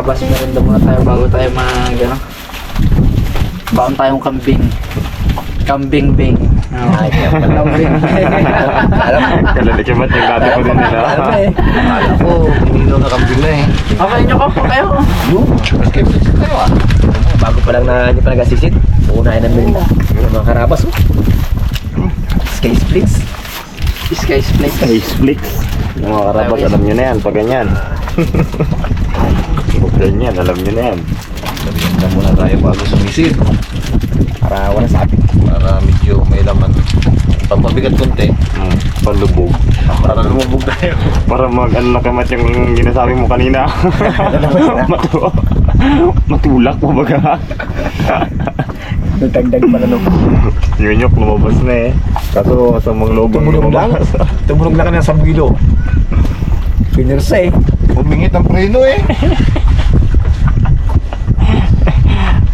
Karabas merienda muna tayo bago tayo mag ano. Baon tayong kambing. Kambing bing. Oh. kambing. Alam mo, Kalalikimat yung dati ko din nila. Akala ko, pinino na kambing na eh. Okay nyo ko po kayo. Yung, skip tayo ah. Bago pa lang na hindi pa nagasisit. Uunahin namin yung mga karabas oh. Sky splits. Sky's place. Ace flicks. Yung mga karabas, alam nyo na yan. Pag ganyan. Pag ganyan, alam nyo na yan. Sabihin na muna tayo bago sumisit. Para wala sabi. Para medyo may laman. Pampabigat konti. Hmm, palubog. Para lumubog tayo. Para mag ano nakamat yung ginasabi mo kanina. Matu matulak mo baga. Nagdagdag pa na no. Yun yung lumabas na eh. Kaso sa mga loob ang Tumulong lang. Tumulong lang ka ng sabilo. Pinirsa eh. Umingit ang preno eh.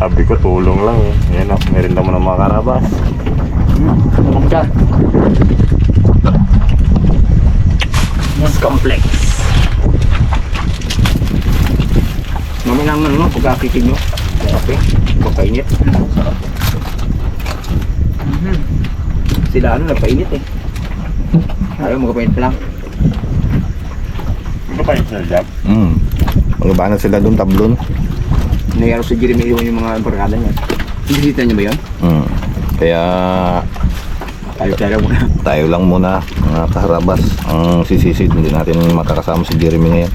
Sabi ko tulong lang eh. Yan o, meron mo ng mga karabas. Tulong dyan. Mas complex. Mamaya naman ano, pagkakikin nyo. Kape, magpainit. Sila ano, nagpainit eh. Ayaw, magpainit pa lang. Pa yung sir Hmm. Magaba na sila doon, tablon. Nangyari sa Jeremy Iwan yung mga barkada niya. Bisita niyo ba yun? Hmm. Kaya Tayo-tayo muna. tayo lang muna, mga kaharabas. Ang sisisid, hindi natin makakasama si Jeremy ngayon.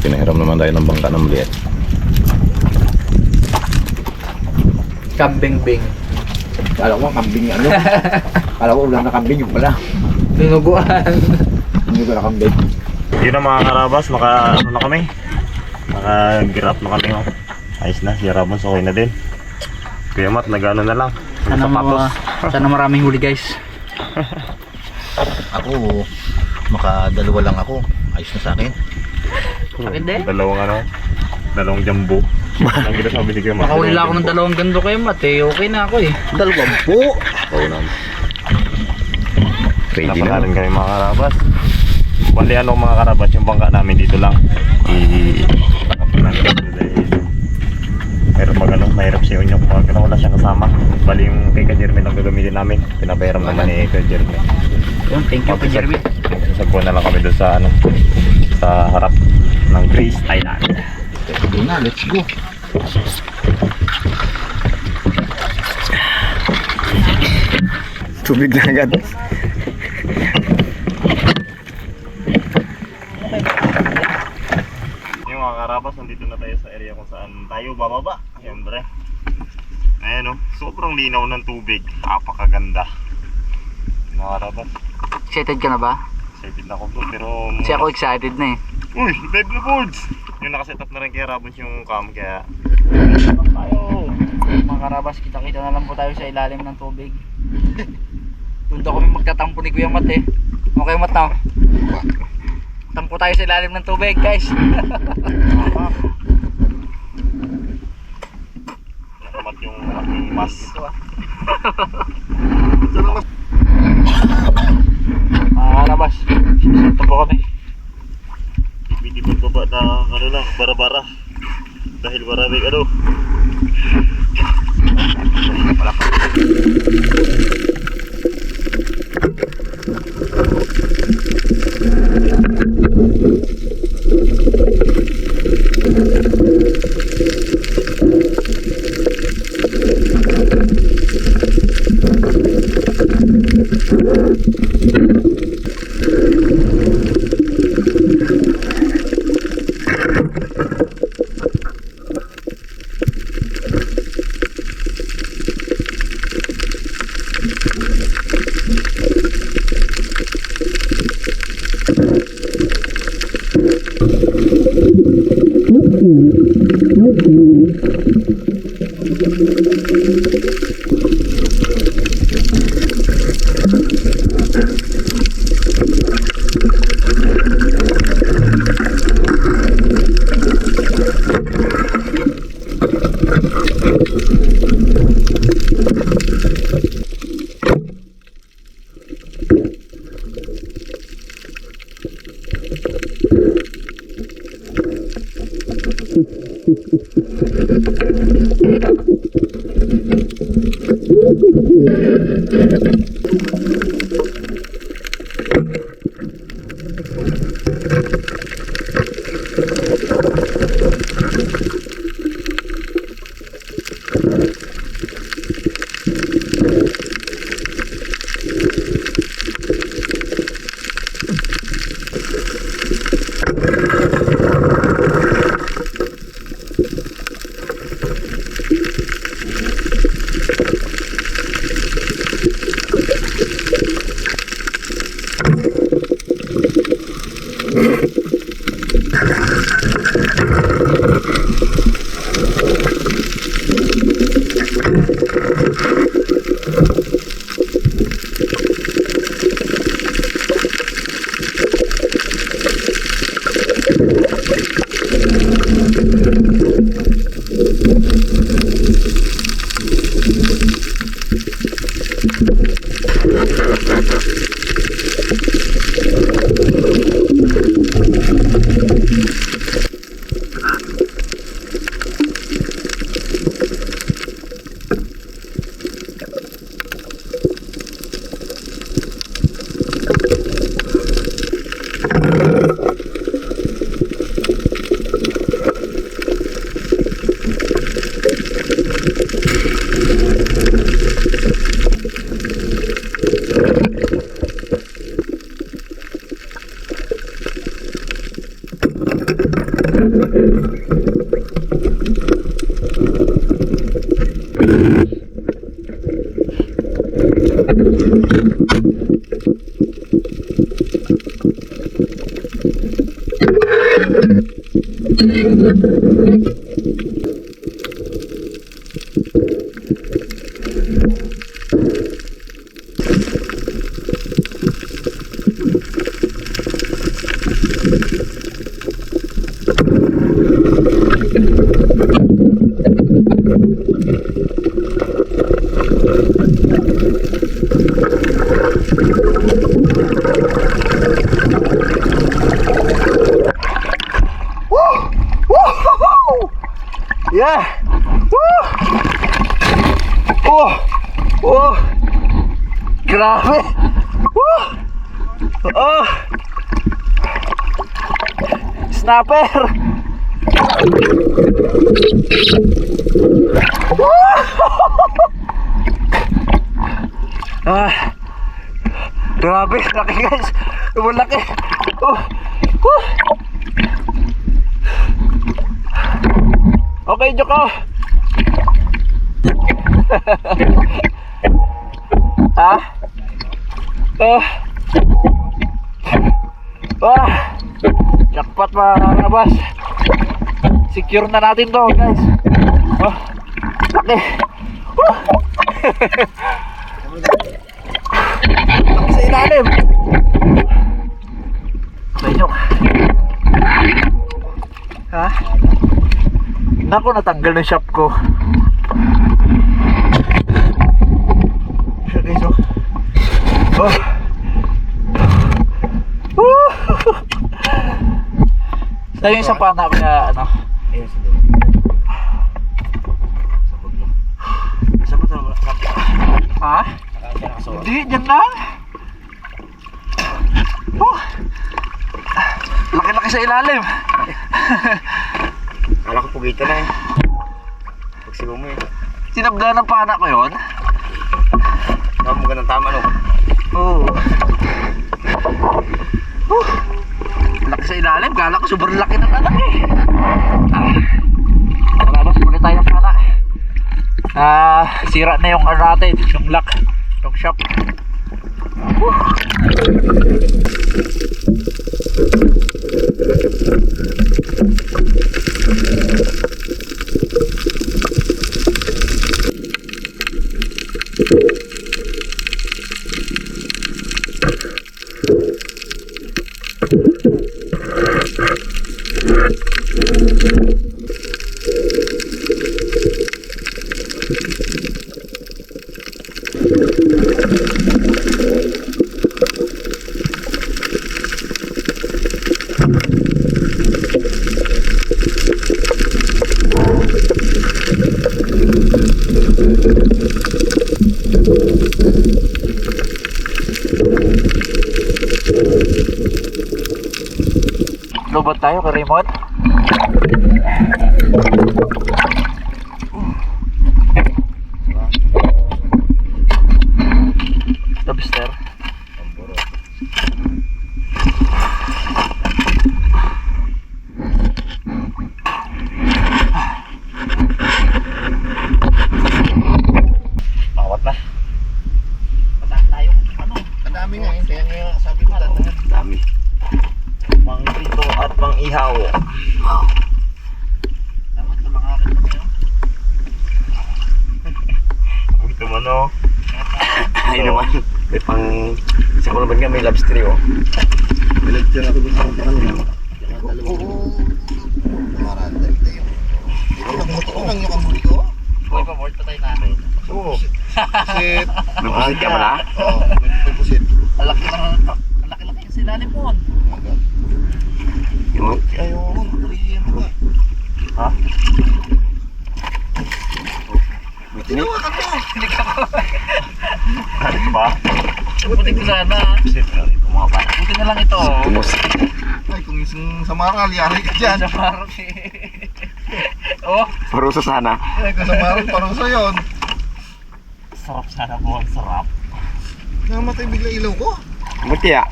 Pinahiram naman tayo ng bangka ng maliit. Kambing bing. Kala ko kambing ano. Kala ko ulang na kambing yung pala. Dinuguan. Hindi ko na kambing. Yun na mga karabas, maka ano na kami. Naka-grab na kami. Oh. Ayos na, si Rabons okay na din. Kuya Mat, nag-ano na lang. Sana, mga, sana maraming huli guys. Ako, makadalawa lang ako. Ayos na sa akin. Akin din. Dalawang ano, dalawang jumbo. Ang gila sabi ni Kuya Mat. Nakahuli lang ako ng dalawang gando kayo mat eh. Okay na ako eh. Dalawang po! Oo naman. Ready na. Napakalan kami mga karabas. Bali ano mga karabas, yung bangka namin dito lang. I Mahirap mag ano, mahirap si Unyo kung mag ano, wala siyang kasama. Bali yung kay Kajerme lang gagamitin namin. Pinapayaram naman ni Kajerme. Yun, thank you pa Jeremy. Sagpuan na lang kami doon sa ano, sa harap ng Grace Island. Sige na, let's go. Tubig na agad. Yung mga karabas, nandito na tayo sa area kung saan tayo bababa. Siyempre. Ayan o, sobrang linaw ng tubig. Napakaganda. Mga karabas, Excited ka na ba? excited na ako bro. Pero... Kasi ako excited na eh. Uy, live na boards! Yung nakaset up na rin kay Rabons yung cam, kaya... Tayo! Mga karabas, kita-kita na lang po tayo sa ilalim ng tubig. Doon daw kami magtatampo ni Kuya Mat eh. Okay Mat na. Tampo tayo sa ilalim ng tubig guys. mas. Ah. Karabas, sinusunto po kami. Hindi mo baba na ano lang, bara-bara. Dahil maraming ano. Yeah! Woo! Oh! Oh! Grabe! Woo! Oh! Snapper! Woo! ah! Grabe! Laki guys! Malaki! Oh! Woo! Okay, Joko. ha? Oh. Ah. Jackpot mga kabas. Secure na natin to, guys. Oh. Laki. Woo. Laki sa ilalim. Okay, Jok. Ha? Naku, natanggal na shop ko. Siya guys, oh. Oh. Woo! Sa'yo yung isang pana ko na, ano? Ayun, sa dulo. Saan ba ito? Ha? Saan ka nakasawa? Hindi, dyan lang. Oh. Laki-laki sa ilalim. Kala ko pugita na eh. Pagsigaw mo eh. Tinabla ng pana ko yun. Tama mo ganang tama no? Oo. Oh. Laki sa ilalim. Gala ko sobrang laki ng anak eh. Ah. Marabas muli tayo ng pana. Ah, sira na yung ano natin, yung lock, yung shop. Woo! Tayo kay Raymond. Lobster. Bawat na. Pataas tayo. Ano? Kadami nga eh. Kaya nga sabi ko tandaan. Dami. Pang prito at pang ihaw. Dapat na mga akin mo. Ito man oh. Ay naman. May pang... Isa ko naman nga may lobster oh. Nilagyan ako doon sa kanya. Oo. Maranda. Nagmuto lang yung kamuli ko. Boy, pa-board pa tayo natin. Oo. Pusit. May pusit ka pala? Oo. May pusit. Ang laki ng... Ang mo. Yung... Ayun. Tuloy mo ka. Ha? Mo. Ano ba? Buti ko sana. Sit na ito mga pa. Buti na lang ito. Tumos. Ay, kung isang samaral, yari ka dyan. Sa parang eh. Oh, Parusa sana. Ay, kung samaral, parang sa yun. Sarap sana po. Ang sarap. Namatay bigla ilaw ko. Ba't kaya?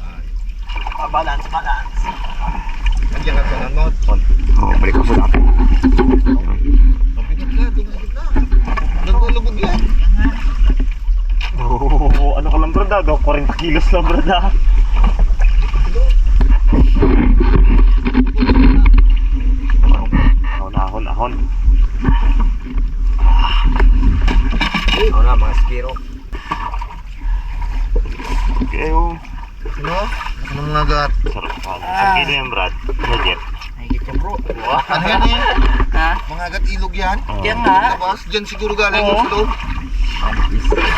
Ah, balance, balance. Nandiyan ka sa nanot. Oo, oh, balik ako sa dati. Mabigat na, dumagit na. Nagulubog yan. Oo, ano ka lang brada? Do, 40 kilos lang brada. Ahon, ahon, ahon. Oo na, mga skiro. Okay, oh. Ano? Ano mga gat? Sarap pa. Isang kilo yan, Brad. Legit. Nahigit ka bro. Wow. Ano yan eh? Ha? Mga gat ilog yan. Oo. Kaya nga. Labas, dyan siguro galing Oo. yung loob.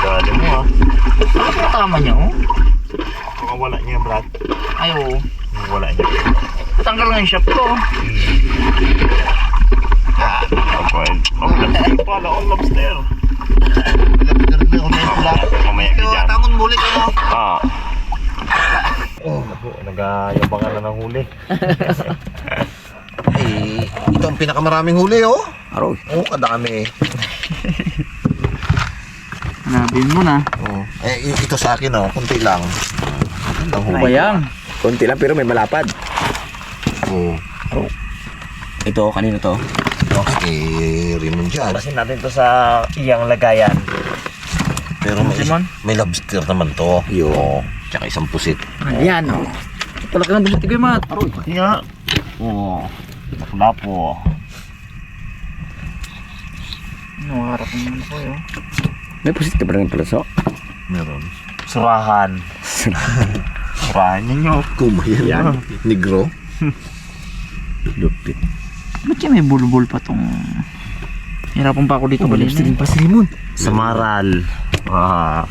Dali mo ah. Ano tama niya oh? Kung wala niya, Brad. Ay oh. Kung wala niya. Tanggal nga yung shop ko. Okay. Oh, lobster pala. Oh, lobster. Lapit na na yung pula. Mamaya ka dyan. tangon muli kayo. Ah. Oh, nag-ayabangan na ng huli. Eh, ito ang pinakamaraming huli oh. Aroy. Oo, kadami eh. Hanapin mo na. Oh. Eh, ito sa akin oh, kunti lang. Ang huli. Bayang. Konti lang pero may malapad. Oo. Ito, kanino to? Oh, eh, Raymond dyan. Basin natin to sa iyang lagayan. Pero may, may lobster naman to. Yo. Oo. Tsaka isang pusit. Ayan oh. Talaki ng bumati ko yung mat. Aroy. Nga. Oo. Wala po. Ano, harap naman ako yun. May pusit ka ba ng palaso? Meron. Surahan. Surahan ninyo. Kumayan. Yan. Negro. Lupit. Ba't siya may bulbul pa tong... Hirapan pa ako dito Tumalim kanina. pa si Rimon. Samaral. Ah.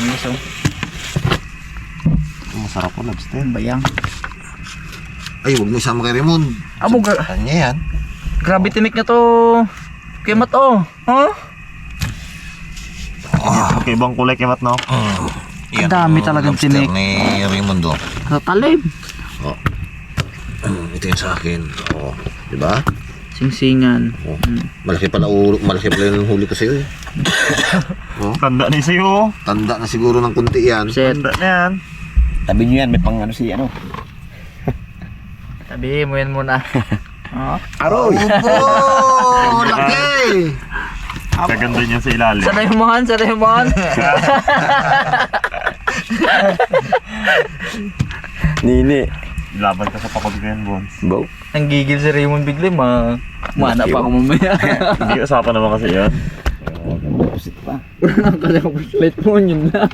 Maraming miso. Masarap po lobster. Bayang. Ay, huwag mo isama kay Raymond. Amo, gra- Kanya yan. grabe tinik na to. Kay mat oh. Huh? Okay, ibang kulay kimat no? Yan, dami oh, talagang tinik. ni Raymond oh. Sa talim. Ito yung sa akin. Oh. Di ba? Singsingan. Oh. Malaki pala malaki pala yung huli ko sa'yo eh. Tanda na sa'yo. Tanda na siguro ng kunti yan. Set. Tanda na yan. Tabi nyo yan, may pang ano si ano. Sabihin mo yan muna. oh. Aroy! Opo! Laki! Kaganda niya sa ilalim. Sanay mo sanay mo Nini. Laban ka sa pakod ko yan, Bones. Bow. Ang gigil si Raymond bigla, ma... Mana pa ako mamaya. Hindi usapan naman kasi yun. Pusit pa. Wala nang kasi ako flashlight mo, yun lang.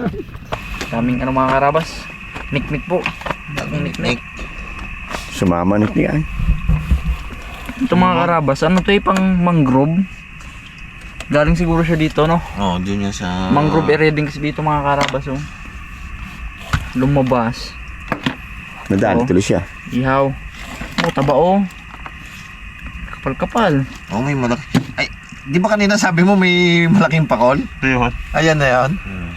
Daming ano mga karabas. Niknik po. Daming niknik. Sumama na niya. Ito mga karabas, ano to yung pang mangrove? Galing siguro siya dito, no? Oh, dun yan sa... Mangrove area din kasi dito mga karabas, oh. Lumabas. Nadali Oo. tuloy siya. Ihaw. Oh, taba, oh. Kapal-kapal. Oh, may malaki. Di ba kanina sabi mo may malaking pakol? Ito yun. Ayan na yan. Hmm.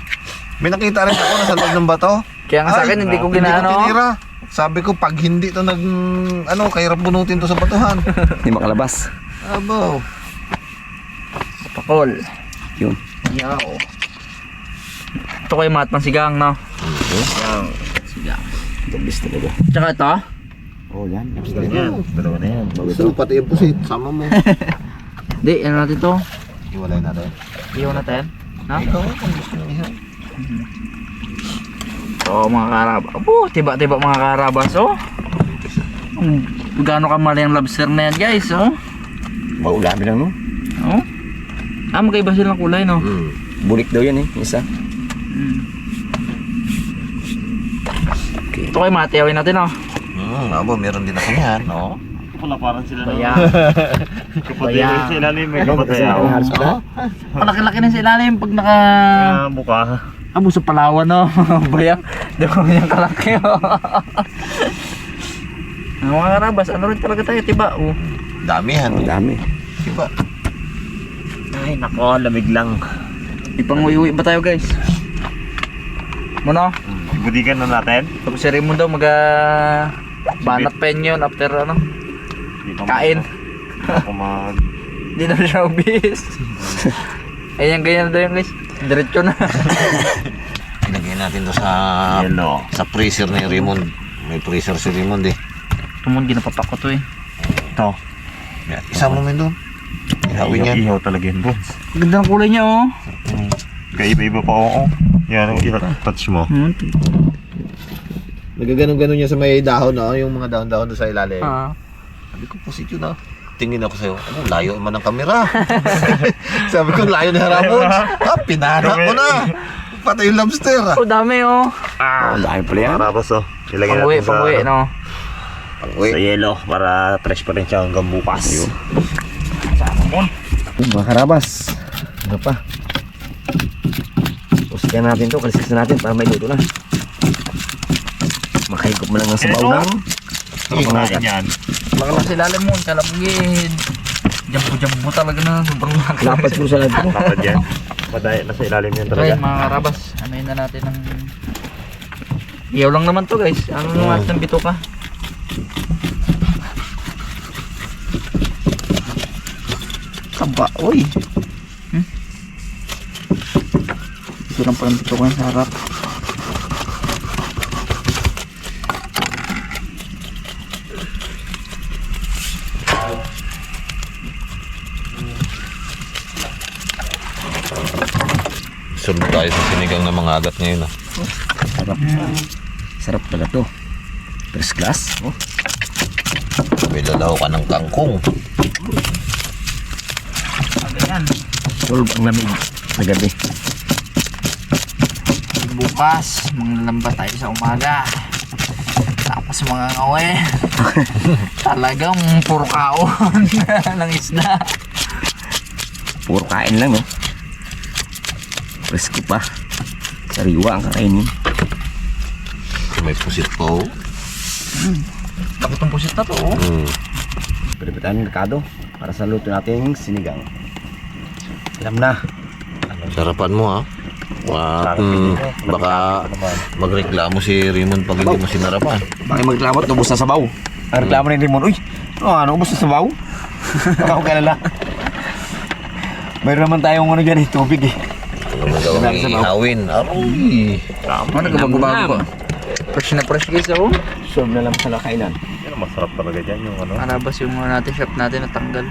May nakita rin ako nasa loob ng bato. Kaya nga sa akin, hindi ko Hindi ko tinira. Sabi ko, pag hindi to nag... Ano, kahirap bunutin to sa batuhan. Hindi makalabas. Abo. Pakol. Yun. Yaw. Ito kayo matang sigang, no? Yaw. Sigang. Tabis talaga. Tsaka ito, Oh, yan. Yan. Dalawa na yan. Gusto mo pati yung pusit. Sama mo. di, ano natin to? Iwalay natin. Iyaw natin. No? Ikaw, kung gusto ihaw. Oo, mga karabas. Abo, tiba-tiba mga karabas, oh. Um, Gaano kamali ang lobster na yan, guys, oh. Maulabi lang, no? Oh. Ah, magkaiba silang kulay, no? Hmm. Bulik daw yan, eh. Isa. Mm. Ito kayo matiyawin natin, oh. Hmm, abo, meron din ako yan, no? Wala parang sila na. Bayang. Kapatid Bayang. sa ilalim. May kapatid. pala. Malaki-laki na sa ilalim pag naka... Ah, buka. Abo sa Palawan, no? Bayang. Di ba yung kalaki, oh. Ang mga karabas, ano rin talaga tayo, tiba, oh. Damihan. Ang dami. Diba? Ay, nako. Lamig lang. Ipanguwi-uwi ba tayo, guys? Muna, Budigan na natin. tapos si Raymond daw mag... banat pen yun after ano, kain. Ako mag... Hindi na siya ubis. Ayan, ganyan daw yun, guys. Diretso na. Ilagay natin to sa... Yellow. Sa freezer ni Raymond. May freezer si Raymond eh. Tumon, ginapapako to eh. Ito. Yan. Isa mo men doon. Ihawin yan. Ihaw talaga yun, boss. Ganda ng kulay niya, oh. Hmm. Kaiba-iba pa oo. Yan, ang touch mo. Hmm. Nagaganon-ganon niya sa may dahon, no? Yung mga dahon-dahon doon sa ilalim. Ah. Sabi ko, posisyon na. Tingin ako sa'yo, ano, layo man ng kamera. Sabi ko, layo ni Haramon. Ah, pinana ko na. Patay yung lobster. ah. Oh, dami, oh. Ah! Ang dami pala yan. Boss, oh. Ilagay Panguwi, natin sa, panguwi, no. Uy, sa yellow para fresh pa rin siya hanggang bukas. Mga karabas. Ano pa? Pusikan natin to, kalisis na natin para may luto na. Makahigop mo lang ng sabaw Eto. lang. Kumain yan. Baka ilalim mo, kalabugin. Jambu-jambu talaga na, sobrang laki. Lapad po sa lahat ko. Kapag yan. Madaya na sa ilalim yan talaga. yun, mga karabas, anuin na natin ng... Iyaw lang naman to guys. Ano naman natin ng bituka? Taba, uy. Hmm? Ito lang pala ang bituka sa harap. Sunod tayo sa sinigang ng mga agat ngayon. Ah. Sarap. Sarap pala to. First class. Oh. May lalaw ka ng kangkong. Ganyan. Solve ang lamig sa gabi. Bukas, manglamba tayo sa umaga. Tapos mga ngawe. Talagang puro kaon ng isda. Puro kain lang, no? Presko pa. Sariwa ang kakainin. May pusit po. Takot ang pusit na to. oh. Hmm. Pwede ba tayong merkado para sa luto nating sinigang? Alam na. Sarapan mo ha. Wa, Sarap mm, baka magreklamo si Raymond pag hindi mo sinarapan. Bakit magreklamo at ubos na sabaw? Ang reklamo ni Rimon, uy, oh, ano, ubos na sabaw? Baka ako kalala. Mayroon naman tayong ano dyan eh, tubig eh. Ano Sinabi sa mga- ihawin? Aroy! Tama. Ano nagbabago pa? Fresh na fresh guys oh. Solve na lang sa kainan. Yan masarap talaga dyan yung ano. Para ba yung mga natin shop natin natanggal.